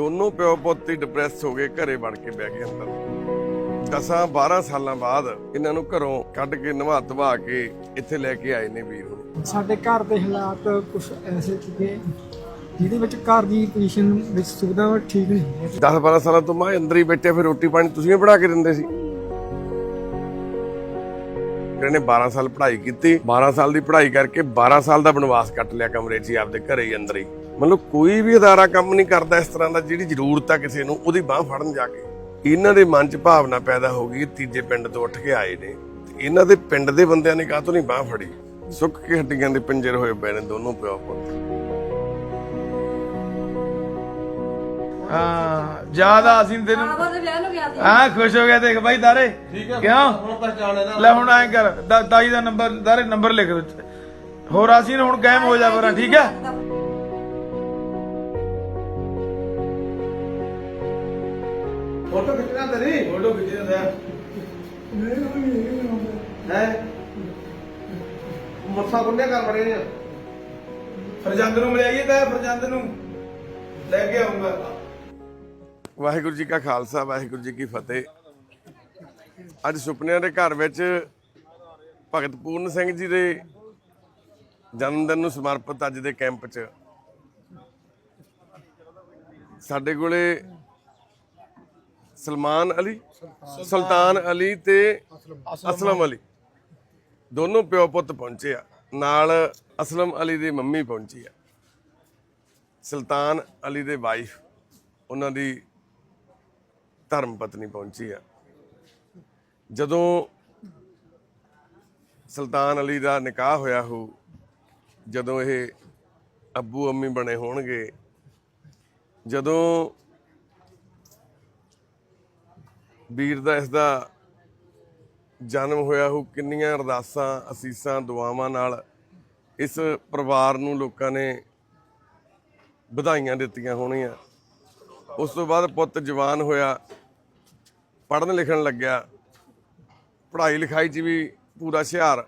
ਦੋਨੋਂ ਪਿਓ ਪੁੱਤ ਹੀ ਡਿਪਰੈਸ ਹੋ ਗਏ ਘਰੇ ਵੜ ਕੇ ਬਹਿ ਗਏ ਅੰਦਰ। ਦਸਾਂ 12 ਸਾਲਾਂ ਬਾਅਦ ਇਹਨਾਂ ਨੂੰ ਘਰੋਂ ਕੱਢ ਕੇ ਨਵਾ ਧਵਾ ਕੇ ਇੱਥੇ ਲੈ ਕੇ ਆਏ ਨੇ ਵੀਰ ਹੁਣ। ਸਾਡੇ ਘਰ ਦੇ ਹਾਲਾਤ ਕੁਝ ਐਸੇ ਸੀਗੇ ਜਿਹਦੇ ਵਿੱਚ ਘਰ ਦੀ ਪੋਜੀਸ਼ਨ ਵਿੱਚ ਸੁਵਿਧਾ ਠੀਕ ਨਹੀਂ ਹੈ 10 12 ਸਾਲਾਂ ਤੋਂ ਮੈਂ ਅੰਦਰ ਹੀ ਬੈਠੇ ਫਿਰ ਰੋਟੀ ਪਾਣੀ ਤੁਸੀਂ ਹੀ ਬਣਾ ਕੇ ਦਿੰਦੇ ਸੀ। ਇਹਨੇ 12 ਸਾਲ ਪੜ੍ਹਾਈ ਕੀਤੀ 12 ਸਾਲ ਦੀ ਪੜ੍ਹਾਈ ਕਰਕੇ 12 ਸਾਲ ਦਾ ਬਨਵਾਸ ਕੱਟ ਲਿਆ ਕਮਰੇ 'ਚ ਹੀ ਆਪਦੇ ਘਰੇ ਹੀ ਅੰਦਰ ਹੀ। ਮਤਲਬ ਕੋਈ ਵੀ ਅਦਾਰਾ ਕੰਮ ਨਹੀਂ ਕਰਦਾ ਇਸ ਤਰ੍ਹਾਂ ਦਾ, ਜਿਹੜੀ ਜ਼ਰੂਰਤ ਆ ਕਿਸੇ ਨੂੰ, ਉਹਦੀ ਬਾਹ ਫੜਨ ਜਾ ਕੇ। ਇਹਨਾਂ ਦੇ ਮਨ 'ਚ ਭਾਵਨਾ ਪੈਦਾ ਹੋ ਗਈ, ਤੀਜੇ ਪਿੰਡ ਤੋਂ ਉੱਠ ਕੇ ਆਏ ਨੇ। ਇਹਨਾਂ ਦੇ ਪਿੰਡ ਦੇ ਬੰਦਿਆਂ ਨੇ ਕਾਹ ਤੋਂ ਨਹੀਂ ਬਾਹ ਫੜੀ? ਸੁੱਕ ਕੇ ਹੱਡੀਆਂ ਦੇ ਪਿੰਜਰ ਹੋਏ ਪਏ ਨੇ ਦੋਨੋਂ ਪਿਓ ਪੁੱਤ। ਹਾਂ ਜ਼ਿਆਦਾ ਅਸੀਂ ਤੈਨੂੰ ਆਵਾ ਦੇ ਵਿਆਹ ਨੂੰ ਗਿਆ ਸੀ। ਹਾਂ ਖੁਸ਼ ਹੋ ਗਿਆ ਦੇਖ ਬਾਈ ਦਾਰੇ ਠੀਕ ਹੈ ਕਿਉਂ? ਹੁਣ ਪਹਿਚਾਣ ਲੈ ਹੁਣ ਐਂ ਕਰ ਦਾ- ਦਾਈ ਦਾ ਨੰਬਰ ਦਾਰੇ ਨੰਬਰ ਲਿਖ ਵਿੱਚ। ਹੋਰ ਅਸੀਂ ਹੁਣ ਕਾਇਮ ਹੋ ਜਾ ਪਰਾਂ ਠੀਕ ਹੈ ਫੋਟੋ ਖਿੱਚਣਾ ਤੇਰੀ? ਫੋਟੋ ਖਿੱਚਣਾ ਹੈ? ਮੱਥਾ ਕੁੰਨੇ ਕਰ ਬੜੇ ਨੇ ਫਰਜੰਦ ਨੂੰ ਮਿਲਾਈਏ ਤਾਂ ਫਰਜੰਦ ਨੂੰ ਲੈ ਕੇ ਆਉਂਗਾ ਵਾਹਿਗੁਰੂ ਜੀ ਕਾ ਖਾਲਸਾ, ਵਾਹਿਗੁਰੂ ਜੀ ਕੀ ਫਤਿਹ। ਅੱਜ ਸੁਪਨਿਆਂ ਦੇ ਘਰ ਵਿੱਚ ਭਗਤ ਪੂਰਨ ਸਿੰਘ ਜੀ ਦੇ ਜਨਮ ਦਿਨ ਨੂੰ ਸਮਰਪਿਤ ਅੱਜ ਦੇ ਕੈਂਪ 'ਚ। ਸਾਡੇ ਕੋਲੇ ਸਲਮਾਨ ਅਲੀ, ਸੁਲਤਾਨ ਅਲੀ ਤੇ ਅਸਲਮ ਅਲੀ। ਦੋਨੋਂ ਪਿਓ ਪੁੱਤ ਪਹੁੰਚੇ ਆ। ਨਾਲ ਅਸਲਮ ਅਲੀ ਦੀ ਮੰਮੀ ਪਹੁੰਚੀ ਆ। ਸੁਲਤਾਨ ਅਲੀ ਦੇ ਵਾਈਫ ਉਹਨਾਂ ਦੀ ਧਰਮ ਪਤਨੀ ਪਹੁੰਚੀ ਆ। ਜਦੋਂ ਸੁਲਤਾਨ ਅਲੀ ਦਾ ਨਿਕਾਹ ਹੋਇਆ ਹੋ ਜਦੋਂ ਇਹ ਅੱਬੂ ਅੰਮੀ ਬਣੇ ਹੋਣਗੇ, ਜਦੋਂ ਵੀਰ ਦਾ ਇਸ ਦਾ ਜਨਮ ਹੋਇਆ ਹੋ ਕਿੰਨੀਆਂ ਅਰਦਾਸਾਂ, ਅਸੀਸਾਂ, ਦੁਆਵਾਂ ਨਾਲ ਇਸ ਪਰਿਵਾਰ ਨੂੰ ਲੋਕਾਂ ਨੇ ਵਧਾਈਆਂ ਦਿੱਤੀਆਂ ਹੋਣੀਆਂ। ਉਸ ਤੋਂ ਬਾਅਦ ਪੁੱਤ ਜਵਾਨ ਹੋਇਆ। ਪੜ੍ਹਨ ਲਿਖਣ ਲੱਗਿਆ। ਪੜ੍ਹਾਈ ਲਿਖਾਈ 'ਚ ਵੀ ਪੂਰਾ ਹੁਸ਼ਿਆਰ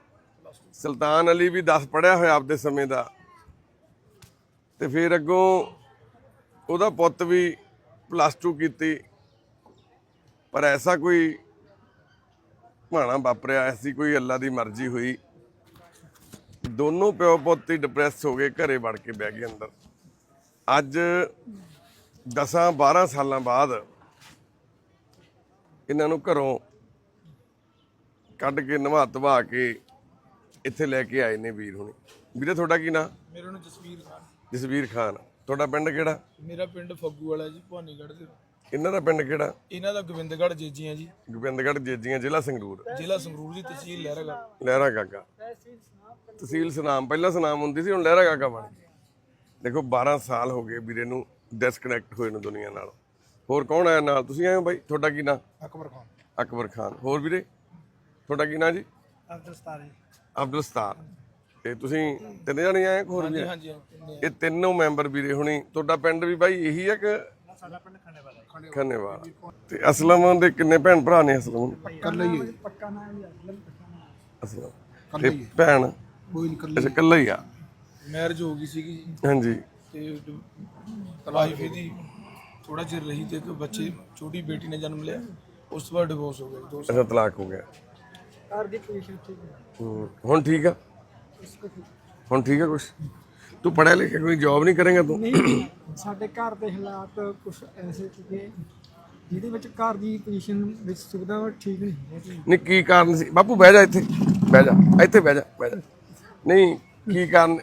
ਸੁਲਤਾਨ ਅਲੀ ਵੀ 10 ਪੜਿਆ ਹੋਇਆ ਆਪਦੇ ਸਮੇਂ ਦਾ। ਤੇ ਫਿਰ ਅੱਗੋਂ ਉਹਦਾ ਪੁੱਤ ਵੀ ਪਲੱਸ 2 ਕੀਤੀ। ਪਰ ਐਸਾ ਕੋਈ ਭਾਣਾ ਵਾਪਰਿਆ, ਐਸੀ ਕੋਈ ਅੱਲਾ ਦੀ ਮਰਜ਼ੀ ਹੋਈ। ਦੋਨੋਂ ਪਿਓ ਪੁੱਤ ਹੀ ਡਿਪਰੈਸ ਹੋ ਗਏ, ਘਰੇ ਵੜ ਕੇ ਬਹਿ ਗਏ ਅੰਦਰ। ਅੱਜ 10 12 ਸਾਲਾਂ ਬਾਅਦ ਇਹਨਾਂ ਨੂੰ ਘਰੋਂ ਕੱਢ ਕੇ ਨਵਾ ਧਵਾ ਕੇ ਇੱਥੇ ਲੈ ਕੇ ਆਏ ਨੇ ਵੀਰ ਹੁਣੀ। ਵੀਰੇ ਤੁਹਾਡਾ ਕੀ ਨਾਂ? ਮੇਰਾ ਨਾਮ ਜਸਵੀਰ ਖਾਨ। ਜਸਵੀਰ ਖਾਨ। ਤੁਹਾਡਾ ਪਿੰਡ ਕਿਹੜਾ? ਮੇਰਾ ਪਿੰਡ ਫੱਗੂ ਵਾਲਾ ਜੀ ਭਵਾਨੀਗੜ੍ਹ ਦੇ। ਇਹਨਾਂ ਦਾ ਪਿੰਡ ਕਿਹੜਾ? ਇਹਨਾਂ ਦਾ ਗੋਬਿੰਦਗੜ੍ਹ ਜੇਜੀਆਂ ਜੀ। ਗੋਬਿੰਦਗੜ੍ਹ ਜੇਜੀਆਂ ਜ਼ਿਲ੍ਹਾ ਸੰਗਰੂਰ। ਜ਼ਿਲ੍ਹਾ ਸੰਗਰੂਰ ਦੀ ਤਹਿਸੀਲ ਲਹਿਰਾਗੜ੍ਹ ਲਹਿਰਾ ਗਾਗਾ। ਤਹਿਸੀਲ ਸੁਨਾਮ ਪਹਿਲਾਂ ਸੁਨਾਮ ਹੁੰਦੀ ਸੀ ਹੁਣ ਲਹਿਰਾ ਗਾਗਾ ਬਣ ਗਈ। ਦੇਖੋ 12 ਸਾਲ ਹੋ ਗਏ ਵੀਰੇ ਨੂੰ ਡਿਸਕਨੈਕਟ ਹੋਏ ਨੂੰ ਦੁਨੀਆ ਨਾਲ। ਹੋਰ ਕੌਣ ਆਇਆ ਨਾਲ? ਤੁਸੀਂ ਆਏ ਹੋ ਬਾਈ? ਤੁਹਾਡਾ ਕੀ ਨਾਂ? ਅਕਬਰ ਖਾਨ। ਅਕਬਰ ਖਾਨ। ਹੋਰ ਵੀਰੇ? ਤੁਹਾਡਾ ਕੀ ਨਾਂ ਜੀ? ਅਬਦੁਲ ਸਤਾਰੀ ਅਬਦੁਲ ਸਤਾਰ। ਤੇ ਤੁਸੀਂ ਤਿੰਨ ਜਣੇ ਆਏ ਹੋ ਹੋਰ ਵੀ ਆਏ? ਹਾਂਜੀ ਹਾਂਜੀ ਇਹ ਤਿੰਨੋਂ ਮੈਂਬਰ ਵੀਰੇ ਹੁਣੀ। ਤੁਹਾਡਾ ਪਿੰਡ ਵੀ ਬਾਈ ਇਹੀ ਹੈ ਕਿ ਸਾਡਾ ਪਿੰਡ ਖੰਨੇਵਾਲਾ ਖੰਨੇਵਾਲਾ ਤੇ ਅਸਲਮ ਦੇ ਕਿੰਨੇ ਭੈਣ ਭਰਾ ਨੇ ਅਸਲਮ ਕੱਲਾ ਹੀ ਪੱਕਾ ਨਾਮ ਹੀ ਅਸਲਮ ਪੱਕਾ ਨਾਮ ਅਸਲਮ। ਤੇ ਭੈਣ? ਕੋਈ ਨਹੀਂ ਅੱਛਾ ਇਕੱਲਾ ਹੀ ਆ। ਮੈਰਿਜ ਹੋ ਗਈ ਸੀਗੀ ਜੀ। ਹਾਂਜੀ। ਤੇ ਵਾਈਫ ਇਹਦੀ ਥੋੜਾ ਚਿਰ ਰਹੀ ਤੇ ਇੱਕ ਬੱਚੇ ਛੋਟੀ ਬੇਟੀ ਨੇ ਜਨਮ ਲਿਆ ਉਸ ਤੋਂ ਬਾਅਦ ਡਿਵੋਰਸ ਹੋ ਗਿਆ ਜੀ, ਦੋ ਸਾਲ। ਅੱਛਾ ਤਲਾਕ ਹੋ ਗਿਆ। ਘਰ ਦੀ ਪੋਜੀਸ਼ਨ ਠੀਕ ਹੂੰ, ਹੁਣ ਠੀਕ ਆ? ਹੁਣ ਠੀਕ ਆ ਕੁਛ? ਤੂੰ ਪੜਿਆ ਲਿਖਿਆ ਕੋਈ ਜੌਬ ਨਹੀਂ ਕਰੇਗਾ ਤੂੰ? ਨਹੀਂ ਸਾਡੇ ਘਰ ਦੇ ਹਾਲਾਤ ਕੁਝ ਐਸੇ ਸੀਗੇ ਜਿਹਦੇ ਵਿੱਚ ਘਰ ਦੀ ਪੋਜੀਸ਼ਨ ਵਿੱਚ ਸੁਵਿਧਾ ਠੀਕ ਨਹੀਂ ਹੈ। ਨਹੀਂ ਕੀ ਕਾਰਨ ਸੀ? ਬਾਪੂ ਬਹਿ ਜਾ ਇੱਥੇ ਬਹਿ ਜਾ ਇੱਥੇ ਬਹਿ ਜਾ ਬਹਿ ਜਾ। ਨਹੀਂ ਕੀ ਕਾਰਨ?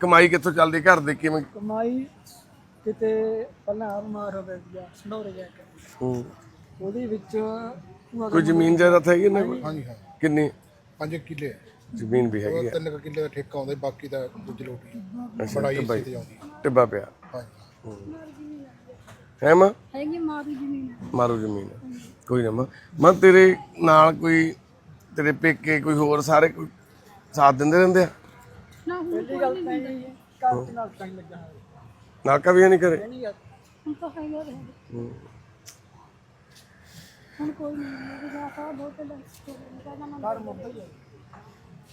ਕਮਾਈ ਕਿੱਥੋਂ ਚੱਲਦੀ? ਘਰ ਦੇ ਕਿਵੇਂ? ਕਮਾਈ ਕਿਤੇ ਪਹਿਲਾਂ ਆਪ ਮਾਰ ਹੋ ਗਿਆ ਸੰਡੋਰੇ ਜਾ ਕੇ। ਹੂੰ। ਉਹਦੇ ਵਿੱਚ ਭੂਆ ਕੋਈ ਜ਼ਮੀਨ ਜਾਇਦਾਦ ਹੈਗੀ ਨਾ ਕੋਈ ਹਾਂਜੀ ਹਾਂ ਕਿੰਨੀ? ਪੰਜ ਕਿੱਲੇ। ਜ਼ਮੀਨ ਵੀ ਹੈਗੀ ਆ। ਤਿੰਨ ਕੁ ਕਿੱਲੇ ਦਾ ਠੇਕਾ ਆਉਂਦਾ ਜੀ, ਬਾਕੀ ਦਾ ਦੂਜੀ ਲੋਟੀ ਅੱਛਾ ਬੜਾਈ ਇਸੇ ਤੇ ਆਉਂਦੀ ਹੈ ਟਿੱਬਾ ਪਿਆ। ਹਾਂਜੀ। ਹੈ। ਮਾਂ? ਹੈਗੀ ਮਾਰੂ ਜ਼ਮੀਨ। ਮਾਰੂ ਜ਼ਮੀਨ। ਕੋਈ ਨਾ ਮਾਂ। ਮਾਂ ਤੇਰੇ ਨਾਲ ਕੋਈ ਤੇਰੇ ਪੇਕੇ ਕੋਈ ਹੋਰ ਸਾਰੇ ਕੋਈ ਸਾਥ ਦਿੰਦੇ ਰਹਿੰਦੇ ਆ? ਨਾ ਹੁਣ ਪਹਿਲੀ ਗੱਲ ਤਾਂ ਇਹ ਹੈ ਘਰ ਦੇ ਨਾਲ ਟਾਈਮ ਲੱਗਾ ਹੋਇਆ ਨਾਕਾ ਵੀ ਨਹੀਂ ਕਰੇ ਨਹੀਂ ਯਾਰ। ਹੁਣ ਤਾਂ ਹੈਗਾ ਰਹੇ ਹੁਣ ਕੋਈ ਨਹੀਂ ਮੇਰੇ ਦਾ ਸਾ ਬਹੁਤ ਪਹਿਲਾਂ ਕਹਿੰਦਾ ਨਾ ਘਰ ਮੁੱਦਾ ਹੀ ਹੈ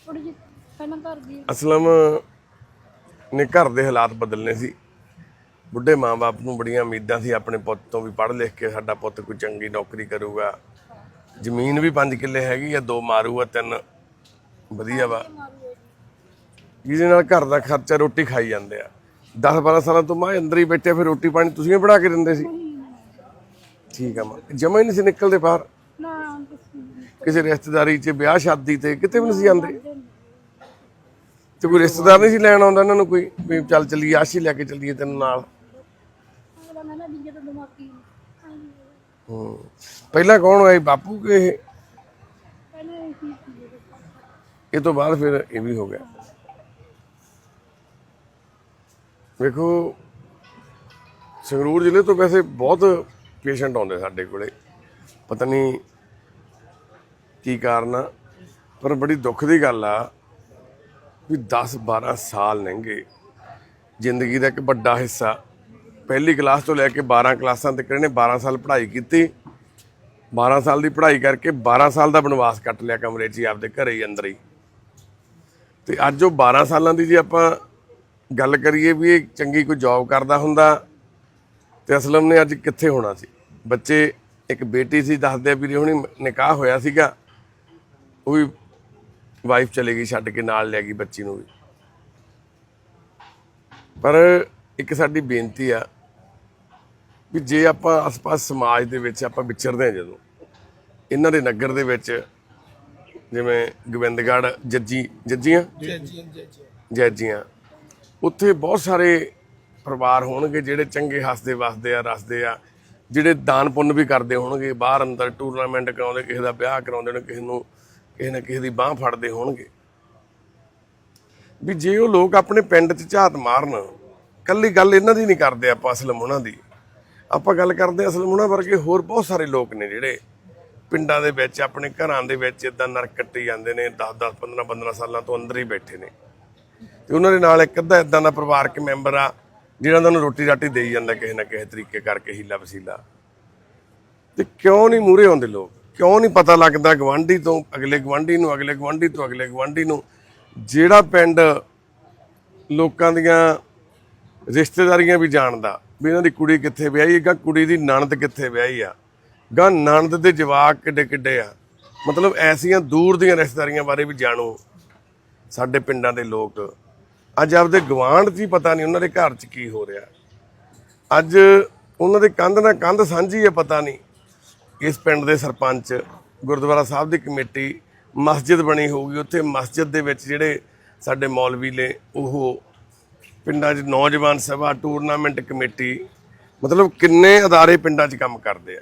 ਥੋੜੀ ਜਿਹੀ ਪਹਿਲਾਂ ਘਰ ਦੀ। ਅਸਲਮ ਨੇ ਘਰ ਦੇ ਹਾਲਾਤ ਬਦਲਨੇ ਸੀ। ਬੁੱਢੇ ਮਾਂ-ਬਾਪ ਨੂੰ ਬੜੀਆਂ ਉਮੀਦਾਂ ਸੀ ਆਪਣੇ ਪੁੱਤ ਤੋਂ ਵੀ ਪੜ੍ਹ ਲਿਖ ਕੇ ਸਾਡਾ ਪੁੱਤ ਕੋਈ ਚੰਗੀ ਨੌਕਰੀ ਕਰੂਗਾ। ਜ਼ਮੀਨ ਵੀ 5 ਕਿੱਲੇ ਹੈਗੀ ਆ ਦੋ ਮਾਰੂ ਆ ਤਿੰਨ ਵਧੀਆ ਵਾ। ਜਿਹਦੇ ਨਾਲ ਘਰ ਦਾ ਖਰਚਾ ਰੋਟੀ ਖਾਈ ਜਾਂਦੇ ਆ। 10 12 ਸਾਲਾਂ ਤੋਂ ਮਾਂ ਅੰਦਰ ਹੀ ਬੈਠੇ ਆ, ਫਿਰ ਰੋਟੀ ਪਾਣੀ ਤੁਸੀਂ ਹੀ ਬਣਾ ਕੇ ਦਿੰਦੇ ਸੀ। ਠੀਕ ਆ ਮਾਂ ਜਮਾ ਹੀ ਨਹੀਂ ਸੀ ਨਿਕਲਦੇ ਬਾਹਰ। ਨਾ ਕਿਸੇ ਰਿਸ਼ਤੇਦਾਰੀ 'ਚ ਵਿਆਹ ਸ਼ਾਦੀ ਤੇ ਕਿਤੇ ਵੀ ਨਹੀਂ ਸੀ ਜਾਂਦੇ ਤੇ ਕੋਈ ਰਿਸ਼ਤੇਦਾਰ ਨਹੀਂ ਸੀ ਲੈਣ ਆਉਂਦਾ ਇਹਨਾਂ ਨੂੰ ਕੋਈ ਵੀ ਚੱਲ ਚੱਲੀਏ ਆਸ਼ੀ ਲੈ ਕੇ ਚੱਲੀਏ ਤੈਨੂੰ ਨਾਲ। ਹੂੰ ਪਹਿਲਾਂ ਕੌਣ ਹੋਇਆ ਬਾਪੂ ਕਿ ਇਹ ਤੋਂ ਬਾਅਦ ਫਿਰ ਇਹ ਵੀ ਹੋ ਗਿਆ। ਵੇਖੋ, ਸੰਗਰੂਰ ਜ਼ਿਲ੍ਹੇ ਤੋਂ ਵੈਸੇ ਬਹੁਤ ਪੇਸ਼ੈਂਟ ਆਉਂਦੇ ਸਾਡੇ ਕੋਲੇ। ਪਤਾ ਨਹੀਂ ਕੀ ਕਾਰਨ ਆ, ਪਰ ਬੜੀ ਦੁੱਖ ਦੀ ਗੱਲ ਆ ਵੀ 10 12 ਸਾਲ ਲੰਘੇ। ਜ਼ਿੰਦਗੀ ਦਾ ਇੱਕ ਵੱਡਾ ਹਿੱਸਾ। ਪਹਿਲੀ ਕਲਾਸ ਤੋਂ ਲੈ ਕੇ 12 ਕਲਾਸਾਂ ਤੱਕ ਇਹਨੇ 12 ਸਾਲ ਪੜ੍ਹਾਈ ਕੀਤੀ। 12 ਸਾਲ ਦੀ ਪੜ੍ਹਾਈ ਕਰਕੇ 12 ਸਾਲ ਦਾ ਬਨਵਾਸ ਕੱਟ ਲਿਆ ਕਮਰੇ 'ਚ ਹੀ ਆਪਦੇ ਘਰੇ ਹੀ ਅੰਦਰ ਹੀ। ਤੇ ਅੱਜ ਉਹ 12 ਸਾਲਾਂ ਦੀ ਜੇ ਆਪਾਂ ਗੱਲ ਕਰੀਏ ਵੀ ਇਹ ਚੰਗੀ ਕੋਈ ਜੌਬ ਕਰਦਾ ਹੁੰਦਾ ਤੇ ਅਸਲਮ ਨੇ ਅੱਜ ਕਿੱਥੇ ਹੋਣਾ ਸੀ? ਬੱਚੇ ਇੱਕ ਬੇਟੀ ਸੀ ਦੱਸਦੇ ਆ ਵੀ ਹੁਣੀ ਨਿਕਾਹ ਹੋਇਆ ਸੀਗਾ। ਉਹ ਵੀ ਵਾਈਫ ਚਲੇ ਗਈ ਛੱਡ ਕੇ ਨਾਲ ਲੈ ਗਈ ਬੱਚੀ ਨੂੰ ਵੀ। ਪਰ ਇੱਕ ਸਾਡੀ ਬੇਨਤੀ ਆ ਵੀ ਜੇ ਆਪਾਂ ਆਸ-ਪਾਸ ਸਮਾਜ ਦੇ ਵਿੱਚ ਆਪਾਂ ਵਿਚਰਦੇ ਹਾਂ ਜਦੋਂ ਇਹਨਾਂ ਦੇ ਨਗਰ ਦੇ ਵਿੱਚ ਜਿਵੇਂ ਗੋਬਿੰਦਗੜ੍ਹ ਜੱਜੀ ਜੱਜੀਆਂ। ਜੱਜੀਆਂ। ਉੱਥੇ ਬਹੁਤ ਸਾਰੇ ਪਰਿਵਾਰ ਹੋਣਗੇ ਜਿਹੜੇ ਚੰਗੇ ਹੱਸਦੇ, ਵਸਦੇ ਆ, ਰਸਦੇ ਆ, ਜਿਹੜੇ ਦਾਨ ਪੁੰਨ ਵੀ ਕਰਦੇ ਹੋਣਗੇ, ਬਾਹਰ ਅੰਦਰ ਟੂਰਨਾਮੈਂਟ ਕਰਾਉਂਦੇ, ਕਿਸੇ ਦਾ ਵਿਆਹ ਕਰਾਉਂਦੇ ਨੇ, ਕਿਸੇ ਨੂੰ ਕਿਸੇ ਨਾ ਕਿਸੇ ਦੀ ਬਾਹ ਫੜਦੇ ਹੋਣਗੇ। ਵੀ ਜੇ ਉਹ ਲੋਕ ਆਪਣੇ ਪਿੰਡ 'ਚ ਝਾਤ ਮਾਰਨ, ਕੱਲੀ ਗੱਲ ਇਹਨਾਂ ਦੀ ਨਹੀਂ ਕਰਦੇ ਆਪਾਂ ਅਸਲਮ ਉਹਨਾਂ ਦੀ। ਆਪਾਂ ਗੱਲ ਕਰਦੇ ਹਾਂ ਅਸਲਮ ਉਹਨਾਂ ਵਰਗੇ ਹੋਰ ਬਹੁਤ ਸਾਰੇ ਲੋਕ ਨੇ ਜਿਹੜੇ ਪਿੰਡਾਂ ਦੇ ਵਿੱਚ, ਆਪਣੇ ਘਰਾਂ ਦੇ ਵਿੱਚ ਇਦਾਂ ਨਰਕ ਕੱਟੀ ਜਾਂਦੇ ਨੇ 10 10 15 15 ਸਾਲਾਂ ਤੋਂ ਅੰਦਰ ਹੀ ਬੈਠੇ ਨੇ। ਤੇ ਉਹਨਾਂ ਦੇ ਨਾਲ ਇੱਕ ਅੱਧਾ ਇਦਾਂ ਦਾ ਪਰਿਵਾਰਕ ਮੈਂਬਰ ਆ, ਜਿਹੜਾ ਉਹਨਾਂ ਨੂੰ ਰੋਟੀ ਰਾਟੀ ਦੇਈ ਜਾਂਦਾ ਕਿਸੇ ਨਾ ਕਿਸੇ ਤਰੀਕੇ ਕਰਕੇ ਹੀਲਾ ਵਸੀਲਾ। ਤੇ ਕਿਉਂ ਨਹੀਂ ਮੂਰੇ ਆਉਂਦੇ ਲੋਕ? ਕਿਉਂ ਨਹੀਂ ਪਤਾ ਲੱਗਦਾ ਗਵਾਂਢੀ ਤੋਂ ਅਗਲੇ ਗਵਾਂਢੀ ਨੂੰ, ਅਗਲੇ ਗਵਾਂਢੀ ਤੋਂ ਅਗਲੇ ਗਵਾਂਢੀ ਨੂੰ? ਜਿਹੜਾ ਪਿੰਡ ਲੋਕਾਂ ਦੀਆਂ ਰਿਸ਼ਤੇਦਾਰੀਆਂ ਵੀ ਜਾਣਦਾ ਵੀ ਇਹਨਾਂ ਦੀ ਕੁੜੀ ਕਿੱਥੇ ਵਿਆਹੀ ਹੈ ਕੁੜੀ ਦੀ ਨਣਦ ਕਿੱਥੇ ਵਿਆਹੀ ਆ। ਗਾ ਨਣਦ ਦੇ ਜਵਾਕ ਕਿੱਡੇ ਕਿੱਡੇ ਆ। ਮਤਲਬ ਐਸੀਆਂ ਦੂਰ ਦੀਆਂ ਰਿਸ਼ਤੇਦਾਰੀਆਂ ਬਾਰੇ ਵੀ ਜਾਣੋ। ਸਾਡੇ ਪਿੰਡਾਂ ਦੇ ਲੋਕ ਅੱਜ ਆਪਦੇ ਗਵਾਂਢ 'ਚ ਹੀ ਪਤਾ ਨਹੀਂ ਉਹਨਾਂ ਦੇ ਘਰ 'ਚ ਕੀ ਹੋ ਰਿਹਾ। ਅੱਜ ਉਹਨਾਂ ਦੇ ਕੰਧ ਨਾਲ ਕੰਧ ਸਾਂਝੀ ਹੈ ਪਤਾ ਨਹੀਂ। ਇਸ ਪਿੰਡ ਦੇ ਸਰਪੰਚ ਗੁਰਦੁਆਰਾ ਸਾਹਿਬ ਦੀ ਕਮੇਟੀ ਮਸਜਿਦ ਬਣੀ ਹੋਊਗੀ। ਉੱਥੇ ਮਸਜਿਦ ਦੇ ਵਿੱਚ ਜਿਹੜੇ ਸਾਡੇ ਮੌਲਵੀ ਨੇ, ਉਹ ਪਿੰਡਾਂ 'ਚ ਨੌਜਵਾਨ ਸਭਾ, ਟੂਰਨਾਮੈਂਟ ਕਮੇਟੀ, ਮਤਲਬ ਕਿੰਨੇ ਅਦਾਰੇ ਪਿੰਡਾਂ 'ਚ ਕੰਮ ਕਰਦੇ ਆ।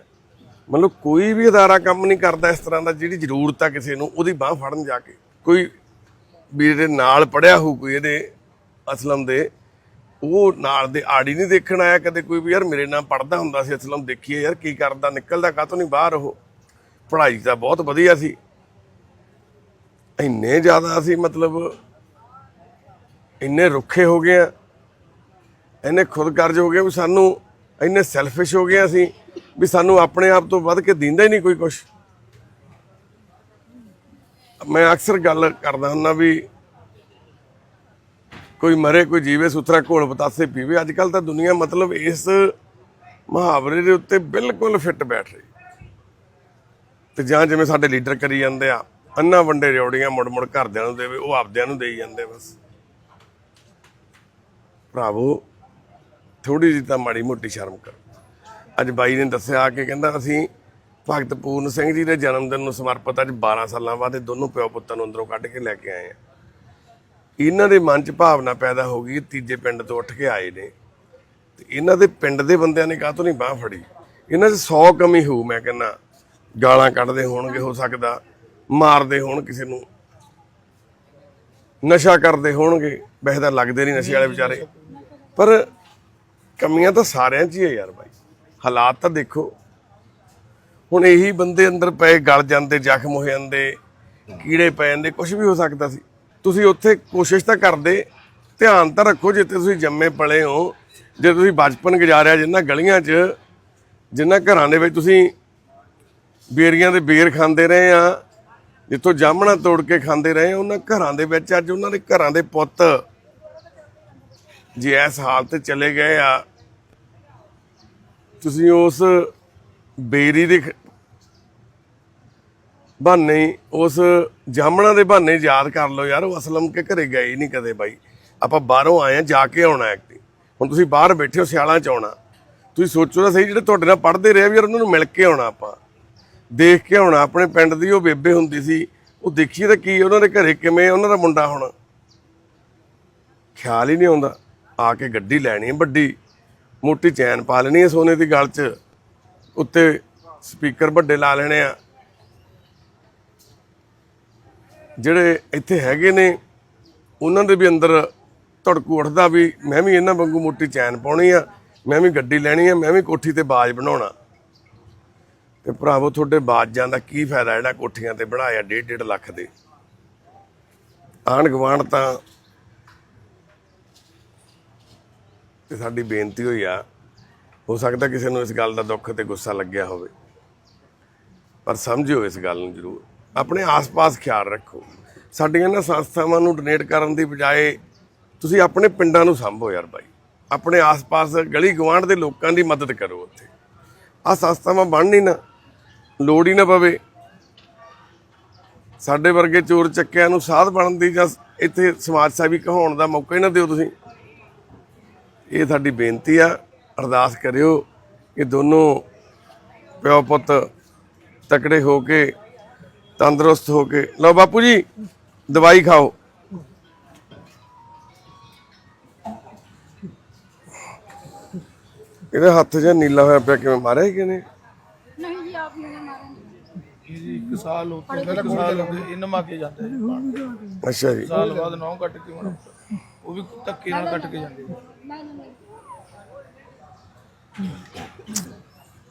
ਮਤਲਬ ਕੋਈ ਵੀ ਅਦਾਰਾ ਕੰਮ ਨਹੀਂ ਕਰਦਾ ਇਸ ਤਰ੍ਹਾਂ ਦਾ, ਜਿਹੜੀ ਜ਼ਰੂਰਤ ਆ ਕਿਸੇ ਨੂੰ, ਉਹਦੀ ਬਾਹ ਫੜਨ ਜਾ ਕੇ। ਕੋਈ ਵੀਰ ਦੇ ਨਾਲ ਪੜਿਆ ਹੋਊ, ਕੋਈ ਇਹਦੇ ਅਸਲਮ ਦੇ, ਉਹ ਨਾਲ ਦੇ ਆੜੀ ਨਹੀਂ ਦੇਖਣ ਆਇਆ ਕਦੇ ਕੋਈ ਵੀ, ਯਾਰ ਮੇਰੇ ਨਾਲ ਪੜਦਾ ਹੁੰਦਾ ਸੀ ਅਸਲਮ, ਦੇਖੀਏ ਯਾਰ ਕੀ ਕਰਦਾ, ਨਿਕਲਦਾ ਕਾਹਤੋਂ ਨਹੀਂ ਬਾਹਰ ਉਹ। ਪੜ੍ਹਾਈ ਤਾਂ ਬਹੁਤ ਵਧੀਆ ਸੀ। ਇੰਨੇ ਜ਼ਿਆਦਾ ਅਸੀਂ ਮਤਲਬ, ਇੰਨੇ ਰੁੱਖੇ ਹੋ ਗਏ ਆ, ਇੰਨੇ ਖੁਦ ਕਰਜ ਹੋ ਗਏ ਵੀ ਸਾਨੂੰ ਇੰਨੇ ਸੈਲਫਿਸ਼ ਹੋ ਗਏ ਅਸੀਂ, ਵੀ ਸਾਨੂੰ ਆਪਣੇ ਆਪ ਤੋਂ ਵੱਧ ਕੇ ਦਿੰਦਾ ਹੀ ਨਹੀਂ ਕੋਈ ਕੁਝ ਮੈਂ ਅਕਸਰ ਗੱਲ ਕਰਦਾ ਹੁੰਦਾ ਵੀ ਕੋਈ ਮਰੇ, ਕੋਈ ਜੀਵੇ, ਸੁਥਰਾ ਘੋਲ ਬਤਾਸੇ ਪੀਵੇ। ਅੱਜ ਕੱਲ ਤਾਂ ਦੁਨੀਆ ਮਤਲਬ ਇਸ ਮੁਹਾਵਰੇ ਦੇ ਉੱਤੇ ਬਿਲਕੁਲ ਫਿੱਟ ਬੈਠ ਰਹੀ। ਤੇ ਜਾਂ ਜਿਵੇਂ ਸਾਡੇ ਲੀਡਰ ਕਰੀ ਜਾਂਦੇ ਆ, ਅੰਨਾ ਵੰਡੇ ਰਿਉੜੀਆਂ ਮੁੜ ਮੁੜ ਘਰਦਿਆਂ ਨੂੰ ਦੇਵੇ, ਉਹ ਆਪਦਿਆਂ ਨੂੰ ਦੇਈ ਜਾਂਦੇ ਬਸ। ਭਰਾਵੋ ਥੋੜੀ ਜਿਹੀ ਤਾਂ ਮਾੜੀ ਮੋਟੀ ਸ਼ਰਮ ਕਰ। ਅੱਜ ਬਾਈ ਨੇ ਦੱਸਿਆ ਕਿ ਕਹਿੰਦਾ, ਅਸੀਂ ਭਗਤ ਪੂਰਨ ਸਿੰਘ ਜੀ ਦੇ ਜਨਮ ਦਿਨ ਨੂੰ ਸਮਰਪਿਤ ਅੱਜ 12 ਸਾਲਾਂ ਬਾਅਦ ਇਹ ਦੋਨੋਂ ਪਿਓ ਪੁੱਤਾਂ ਨੂੰ ਅੰਦਰੋਂ ਕੱਢ ਕੇ ਲੈ ਕੇ ਆਏ ਆ। ਇਹਨਾਂ ਦੇ ਮਨ 'ਚ ਭਾਵਨਾ ਪੈਦਾ ਹੋ ਗਈ ਤੀਜੇ ਪਿੰਡ ਤੋਂ ਉੱਠ ਕੇ ਆਏ ਨੇ। ਤੇ ਇਹਨਾਂ ਦੇ ਪਿੰਡ ਦੇ ਬੰਦਿਆਂ ਨੇ ਕਾਹ ਤੋਂ ਨਹੀਂ ਬਾਹ ਫੜੀ? ਇਹਨਾਂ 'ਚ 100 ਕਮੀ ਹੋਊ, ਮੈਂ ਕਹਿੰਦਾ। ਗਾਲਾਂ ਕੱਢਦੇ ਹੋਣਗੇ, ਹੋ ਸਕਦਾ। ਮਾਰਦੇ ਹੋਣ ਕਿਸੇ ਨੂੰ। ਨਸ਼ਾ ਕਰਦੇ ਹੋਣਗੇ। ਵੈਸੇ ਤਾਂ ਲੱਗਦੇ ਨਹੀਂ ਨਸ਼ੇ ਵਾਲੇ ਵਿਚਾਰੇ। ਪਰ ਕਮੀਆਂ ਤਾਂ ਸਾਰਿਆਂ 'ਚ ਹੀ ਹੈ ਯਾਰ ਬਾਈ। ਹਾਲਾਤ ਤਾਂ ਦੇਖੋ। ਹੁਣ ਇਹੀ ਬੰਦੇ ਅੰਦਰ ਪਏ, ਗਲ ਜਾਂਦੇ, ਜ਼ਖਮ ਹੋ ਜਾਂਦੇ, ਕੀੜੇ ਪੈ ਜਾਂਦੇ ਕੁਝ ਵੀ ਹੋ ਸਕਦਾ ਸੀ। ਤੁਸੀਂ ਉੱਥੇ ਕੋਸ਼ਿਸ਼ ਤਾਂ ਕਰਦੇ, ਧਿਆਨ ਤਾਂ ਰੱਖੋ ਜਿੱਥੇ ਤੁਸੀਂ ਜੰਮੇ ਪਲੇ ਹੋ, ਜੇ ਤੁਸੀਂ ਬਚਪਨ ਗੁਜ਼ਾਰਿਆ ਜਿੰਨਾ ਗਲੀਆਂ 'ਚ, ਜਿੰਨਾ ਘਰਾਂ ਦੇ ਵਿੱਚ ਤੁਸੀਂ ਬੇਰੀਆਂ ਦੇ ਬੇਰ ਖਾਂਦੇ ਰਹੇ ਆ, ਜਿੱਥੋਂ ਜਾਮਣਾ ਤੋੜ ਕੇ ਖਾਂਦੇ ਰਹੇ ਉਹਨਾਂ ਘਰਾਂ ਦੇ ਵਿੱਚ ਅੱਜ ਉਹਨਾਂ ਦੇ ਘਰਾਂ ਦੇ ਪੁੱਤ ਜੇ ਇਸ ਹਾਲਤ ਚਲੇ ਗਏ ਆ, ਤੁਸੀਂ ਉਸ ਬੇਰੀ ਦੇ ਖ- ਬਹਾਨੇ ਉਸ ਜਾਮਣਾ ਦੇ ਬਹਾਨੇ ਯਾਦ ਕਰ ਲਓ ਯਾਰ, ਉਹ ਅਸਲਮ ਕੇ ਘਰੇ ਗਏ ਹੀ ਨਹੀਂ ਕਦੇ ਬਾਈ। ਆਪਾਂ ਬਾਹਰੋਂ ਆਏ ਆ ਜਾ ਕੇ ਆਉਣਾ ਐਕਟੀ ਹੁਣ ਤੁਸੀਂ ਬਾਹਰ ਬੈਠੇ ਹੋ, ਸਿਆਲਾਂ ਚ ਆਉਣਾ। ਤੁਸੀਂ ਸੋਚੋ ਤਾਂ ਸਹੀ, ਜਿਹੜੇ ਤੁਹਾਡੇ ਨਾਲ ਪੜ੍ਹਦੇ ਰਹੇ ਵੀ ਯਾਰ, ਉਹਨਾਂ ਨੂੰ ਮਿਲ ਕੇ ਆਉਣਾ ਆਪਾਂ। ਦੇਖ ਕੇ ਆਉਣਾ, ਆਪਣੇ ਪਿੰਡ ਦੀ ਉਹ ਬੇਬੇ ਹੁੰਦੀ ਸੀ। ਉਹ ਦੇਖੀਏ ਤਾਂ ਕੀ, ਉਹਨਾਂ ਦੇ ਘਰੇ ਕਿਵੇਂ ਉਹਨਾਂ ਦਾ ਮੁੰਡਾ ਹੁਣ। ਖਿਆਲ ਹੀ ਨਹੀਂ ਆਉਂਦਾ। ਆ ਕੇ ਗੱਡੀ ਲੈਣੀ ਹੈ ਵੱਡੀ। ਮੋਟੀ ਚੈਨ ਪਾ ਲੈਣੀ ਹੈ ਸੋਨੇ ਦੀ ਗਲ 'ਚ। ਉੱਤੇ ਸਪੀਕਰ ਵੱਡੇ ਲਾ ਲੈਣੇ ਆ। ਜਿਹੜੇ ਇੱਥੇ ਹੈਗੇ ਨੇ, ਉਹਨਾਂ ਦੇ ਵੀ ਅੰਦਰ ਧੜਕੂ ਉੱਠਦਾ ਵੀ ਮੈਂ ਵੀ ਇਹਨਾਂ ਵਾਂਗੂ ਮੋਟੀ ਚੈਨ ਪਾਉਣੀ ਆ, ਮੈਂ ਵੀ ਗੱਡੀ ਲੈਣੀ ਆ, ਮੈਂ ਵੀ ਕੋਠੀ ਤੇ ਬਾਜ ਬਣਾਉਣਾ। ਤੇ ਭਰਾਵੋ, ਤੁਹਾਡੇ ਬਾਜਾਂ ਦਾ ਕੀ ਫਾਇਦਾ ਜਿਹੜਾ ਕੋਠੀਆਂ ਤੇ ਬਣਾਇਆ 1.5 ਲੱਖ ਦੇ? ਆਣ ਗਵਾਂਡ ਤਾਂ ਤੇ ਸਾਡੀ ਬੇਨਤੀ ਹੋਈ ਆ, ਹੋ ਸਕਦਾ ਕਿਸੇ ਨੂੰ ਇਸ ਗੱਲ ਦਾ ਦੁੱਖ ਤੇ ਗੁੱਸਾ ਲੱਗਿਆ ਹੋਵੇ। ਪਰ ਸਮਝਿਓ ਇਸ ਗੱਲ ਨੂੰ ਜ਼ਰੂਰ। ਆਪਣੇ ਆਸ-ਪਾਸ ਖਿਆਲ ਰੱਖੋ। ਸਾਡੀਆਂ ਨਾ ਸੰਸਥਾਵਾਂ ਨੂੰ ਡੋਨੇਟ ਕਰਨ ਦੀ ਬਜਾਏ ਤੁਸੀਂ ਆਪਣੇ ਪਿੰਡਾਂ ਨੂੰ ਸੰਭੋ ਯਾਰ ਬਾਈ। ਆਪਣੇ ਆਸ-ਪਾਸ ਗਲੀ ਗਵਾਂਢ ਦੇ ਲੋਕਾਂ ਦੀ ਮਦਦ ਕਰੋ ਉੱਥੇ। ਆ ਸੰਸਥਾਵਾਂ ਬਣਨੀ ਨਾ, ਲੋੜ ਹੀ ਨਾ ਪਵੇ। ਸਾਡੇ ਵਰਗੇ ਚੋਰ ਚੱਕਿਆਂ ਨੂੰ ਸਾਧ ਬਣਨ ਦੀ ਜਾਂ ਇੱਥੇ ਸਮਾਜ ਸੇਵੀ ਕਹਾਉਣ ਦਾ ਮੌਕਾ ਹੀ ਨਾ ਦਿਓ ਤੁਸੀਂ। ਇਹ ਸਾਡੀ ਬੇਨਤੀ ਆ, ਅਰਦਾਸ ਕਰਿਓ ਕਿ ਦੋਨੋਂ ਪਿਓ ਪੁੱਤ ਤਕੜੇ ਹੋ ਕੇ ਤੰਦਰੁਸਤ ਹੋ ਕੇ। ਲਓ ਬਾਪੂ ਜੀ ਦਵਾਈ ਖਾਓ। ਇਹਦੇ ਹੱਥ ਜਿਹਾ ਨੀਲਾ ਹੋਇਆ ਪਿਆ ਕਿਵੇਂ ਮਾਰਿਆ ਕਿਨੇ ਨਹੀਂ ਜੀ ਆਪ ਨੇ ਮਾਰਿਆ। ਜੀ ਜੀ ਅੱਛਾ ਸਾਲ ਬਾਅਦ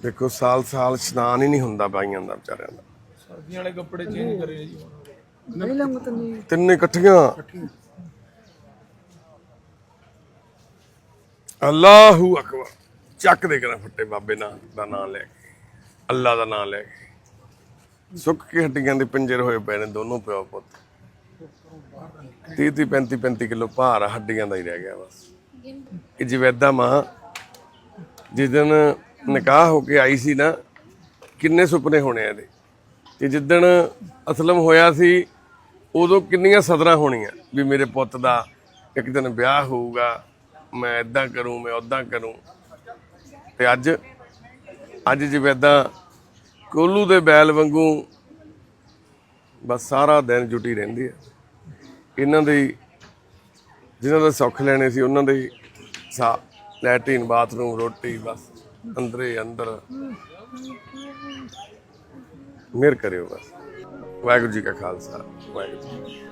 ਦੇਖੋ ਸਾਲ ਸਾਲ ਇਸ਼ਨਾਨ ਹੀ ਨਹੀਂ ਹੁੰਦਾ ਬਾਈਆਂ ਦਾ ਵਿਚਾਰਿਆਂ ਦਾ। ਸਰਦੀਆਂ ਵਾਲੇ ਕੱਪੜੇ ਚੇਂਜ ਕਰੇ ਨੇ ਜੀ ਹੁਣ। ਨਹੀਂ ਲੰਗਤ ਨਹੀਂ। ਤਿੰਨੇ ਇਕੱਠੀਆਂ? ਅੱਲਾਹੂ ਅਕਬਰ। ਚੱਕ ਦੇ ਕਰਾਂ ਫੱਟੇ ਬਾਬੇ ਨਾਂ ਦਾ ਨਾਮ ਲੈ ਕੇ। ਅੱਲਾ ਦਾ ਨਾਮ ਲੈ ਕੇ। ਸੁੱਕ ਕੇ ਹੱਡੀਆਂ ਦੇ ਪਿੰਜਰ ਹੋਏ ਪਏ ਨੇ ਦੋਨੋਂ ਪਿਓ ਪੁੱਤ। 30 30 35 35 ਕਿਲੋ ਭਾਰ ਹੱਡੀਆਂ ਦਾ ਹੀ ਰਹਿ ਗਿਆ ਬਸ। ਇਹ ਜਵੇਦਾ ਮਾਂ ਜਿਸ ਦਿਨ ਨਿਕਾਹ ਹੋ ਕੇ ਆਈ ਸੀ ਨਾ ਕਿੰਨੇ ਸੁਪਨੇ ਹੋਣੇ ਆ ਇਹਦੇ। ਤੇ ਜਿੱਦਣ ਅਸਲਮ ਹੋਇਆ ਸੀ, ਉਦੋਂ ਕਿੰਨੀਆਂ ਸਦਰਾਂ ਹੋਣੀਆਂ ਵੀ ਮੇਰੇ ਪੁੱਤ ਦਾ ਇੱਕ ਦਿਨ ਵਿਆਹ ਹੋਊਗਾ, ਮੈਂ ਇਦਾਂ ਕਰੂੰ, ਮੈਂ ਉਦਾਂ ਕਰੂੰ। ਤੇ ਅੱਜ ਅੱਜ ਜਿਵੇਂ ਏਦਾਂ ਕੋਲੂ ਦੇ ਬੈਲ ਵਾਂਗੂ ਬਸ ਸਾਰਾ ਦਿਨ ਜੁਟੀ ਰਹਿੰਦੀ ਹੈ। ਇਹਨਾਂ ਦੇ ਹੀ- ਜਿਨ੍ਹਾਂ ਦਾ ਸੁੱਖ ਲੈਣੇ ਸੀ, ਉਹਨਾਂ ਦੇ ਸਾ, ਲੈਟਰੀਨ, ਬਾਥਰੂਮ, ਰੋਟੀ, ਬਸ, ਅੰਦਰੇ ਅੰਦਰ। ਮਿਹਰ ਕਰਿਓ ਬਸ। ਵਾਹਿਗੁਰੂ ਜੀ ਕਾ ਖਾਲਸਾ ਵਾਹਿਗੁਰੂ ਜੀ